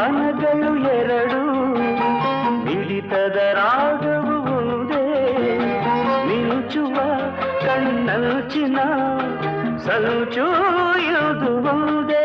ಮನಗಳು ಎರಡು ಮಿಳಿತದ ರಾಗವು ಒಂದೇ ಮಿಂಚುವ ಕಣ್ಣಲ್ಚಿನ ಸಲುಚೂಯುವುದು ಒಂದೇ